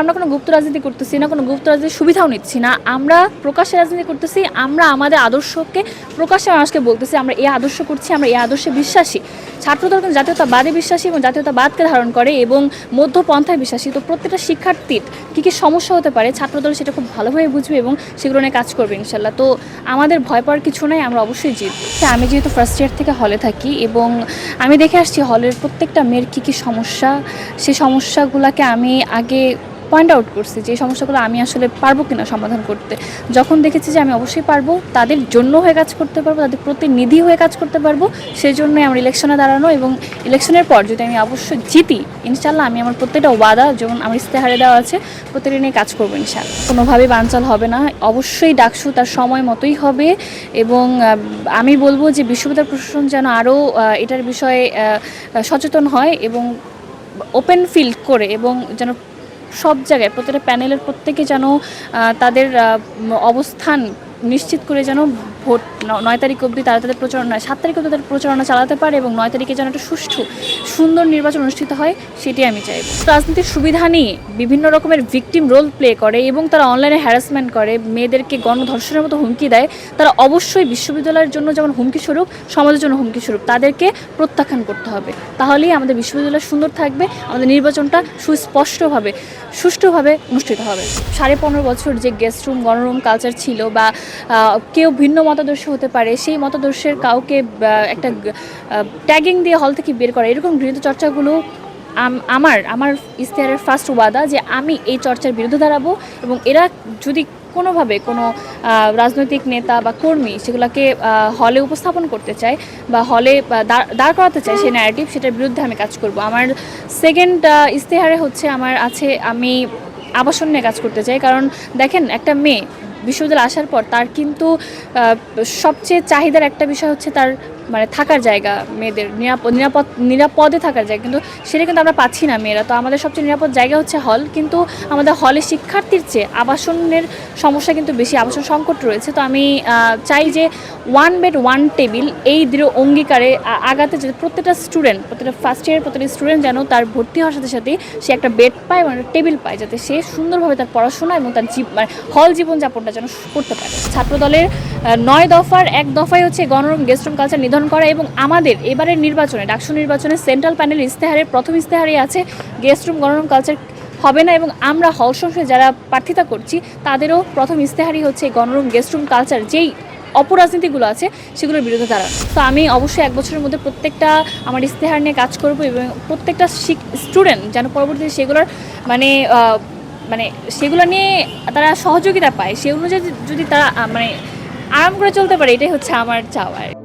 আমরা কোনো গুপ্ত রাজনীতি করতেছি না, কোনো গুপ্ত রাজনীতির সুবিধাও নিচ্ছি না। আমরা প্রকাশ্যে রাজনীতি করতেছি, আমরা আমাদের আদর্শকে প্রকাশ্যে মানুষকে বলতেছি, আমরা এই আদর্শ করছি, আমরা এই আদর্শে বিশ্বাসী। ছাত্রদল কিন্তু জাতীয়তাবাদে বিশ্বাসী এবং জাতীয়তাবাদকে ধারণ করে এবং মধ্যপন্থায় বিশ্বাসী। তো প্রত্যেকটা শিক্ষার্থীর কী কী সমস্যা হতে পারে, ছাত্রদল সেটা খুব ভালোভাবে বুঝবে এবং সেগুলো নিয়ে কাজ করবে ইনশাল্লাহ তো আমাদের ভয় পাওয়ার কিছু নাই, আমরা অবশ্যই জিতব। আমি যেহেতু ফার্স্ট ইয়ার থেকে হলে থাকি এবং আমি দেখে আসছি হলের প্রত্যেকটা মেয়ের কী কী সমস্যা। সেই সমস্যাগুলোকে আমি আগে পয়েন্ট আউট করছি যে সমস্যাগুলো আমি আসলে পারব কিনা সমাধান করতে। যখন দেখেছি যে আমি অবশ্যই পারব, তাদের জন্য হয়ে কাজ করতে পারব, তাদের প্রতিনিধি হয়ে কাজ করতে পারব সেই জন্যই আমার ইলেকশনে দাঁড়ানো এবং ইলেকশনের পর যদি আমি অবশ্যই জিতি ইনশাল্লাহ আমি আমার প্রত্যেকটা ওয়াদা যেমন আমার ইস্তেহারে দেওয়া আছে, প্রত্যেকটা নিয়ে কাজ করব ইনশাল্লাহ কোনোভাবেই বানচাল হবে না। অবশ্যই ডাকসু তার সময় মতোই হবে এবং আমি বলব যে বিশ্ববিদ্যালয় প্রশাসন যেন আরও এটার বিষয়ে সচেতন হয় এবং ওপেন ফিল্ড করে এবং যেন সব জায়গায় প্রত্যেকটা প্যানেলের প্রত্যেকে যেন তাদের অবস্থান নিশ্চিত করে যেন ভোট নয় তারিখ অবধি তারা তাদের প্রচারণা, সাত তারিখ অবধি তাদের প্রচারণা চালাতে পারে এবং নয় তারিখে যেন একটা সুষ্ঠু, সুন্দর নির্বাচন অনুষ্ঠিত হয়, সেটি আমি চাইব। রাজনীতির সুবিধা নিয়ে বিভিন্ন রকমের ভিকটিম রোল প্লে করে এবং তারা অনলাইনে হ্যারাসমেন্ট করে, মেয়েদেরকে গণধর্ষণের মতো হুমকি দেয়, তারা অবশ্যই বিশ্ববিদ্যালয়ের জন্য যেমন হুমকি স্বরূপ, সমাজের জন্য হুমকি স্বরূপ, তাদেরকে প্রত্যাখ্যান করতে হবে। তাহলেই আমাদের বিশ্ববিদ্যালয় সুন্দর থাকবে, আমাদের নির্বাচনটা সুস্পষ্টভাবে, সুষ্ঠুভাবে অনুষ্ঠিত হবে। সাড়ে পনেরো বছর যে গেস্ট রুম গণরুম কালচার ছিল বা কেউ ভিন্ন মতাদর্শ হতে পারে, সেই মতাদর্শের কাউকে একটা ট্যাগিং দিয়ে হল থেকে বের করা, এরকম গৃহীত চর্চাগুলো আমার আমার ইশতেহারের ফার্স্ট ওয়াদা যে আমি এই চর্চার বিরুদ্ধে দাঁড়াবো এবং এরা যদি কোনোভাবে কোনো রাজনৈতিক নেতা বা কর্মী সেগুলোকে হলে উপস্থাপন করতে চায় বা হলে দাঁড় করাতে চায় সেই ন্যারেটিভ সেটার বিরুদ্ধে আমি কাজ করব। আমার সেকেন্ড ইশতেহারে হচ্ছে, আমার আছে আমি আবাসন নিয়ে কাজ করতে চাই। কারণ দেখেন, একটা মেয়ে বিশ্ববিদ্যালয়ে আসার পর তার কিন্তু সবচেয়ে চাহিদার একটা বিষয় হচ্ছে তার মানে থাকার জায়গা মেয়েদের নিরাপদ নিরাপদ নিরাপদে থাকার জায়গা। কিন্তু সেটা কিন্তু আমরা পাচ্ছি না মেয়েরা। তো আমাদের সবচেয়ে নিরাপদ জায়গা হচ্ছে হল কিন্তু আমাদের হলে শিক্ষার্থীর চেয়ে আবাসনের সমস্যা কিন্তু বেশি, আবাসন সংকট রয়েছে। তো আমি চাই যে ওয়ান বেড ওয়ান টেবিল এই দৃঢ় অঙ্গীকারে আগাতে যে প্রত্যেকটা স্টুডেন্ট প্রত্যেকটা ফার্স্ট ইয়ারের প্রত্যেকটা স্টুডেন্ট যেন তার ভর্তি হওয়ার সাথে সাথে সে একটা বেড পায় এবং একটা টেবিল পায়, যাতে সে সুন্দরভাবে তার পড়াশোনা এবং তার জীব মানে হল জীবনযাপনটা যেন করতে পারে। ছাত্রদলের নয় দফার এক দফায় হচ্ছে গণরম গেস্ট গেস্টরুম কালচার নির্ধারণ করা এবং আমাদের এবারের নির্বাচনে, ডাকসু নির্বাচনে সেন্ট্রাল প্যানেল ইস্তেহারের প্রথম ইস্তেহারে আছে গেস্টরুম গণরুম কালচার হবে না এবং আমরা হল সংসদে যারা প্রার্থিতা করছি, তাদেরও প্রথম ইস্তেহারই হচ্ছে গণরুম গেস্টরুম কালচার যেই অপরাজনীতিগুলো আছে, সেগুলোর বিরুদ্ধে তারা তো আমি অবশ্যই এক বছরের মধ্যে প্রত্যেকটা আমার ইস্তেহার নিয়ে কাজ করব এবং প্রত্যেকটা স্টুডেন্ট যেন পরবর্তীতে সেগুলোর মানে মানে সেগুলো নিয়ে তারা সহযোগিতা পায়, সে অনুযায়ী যদি তারা মানে আরাম করে চলতে পারে, এটাই হচ্ছে আমার চাওয়া আর কি।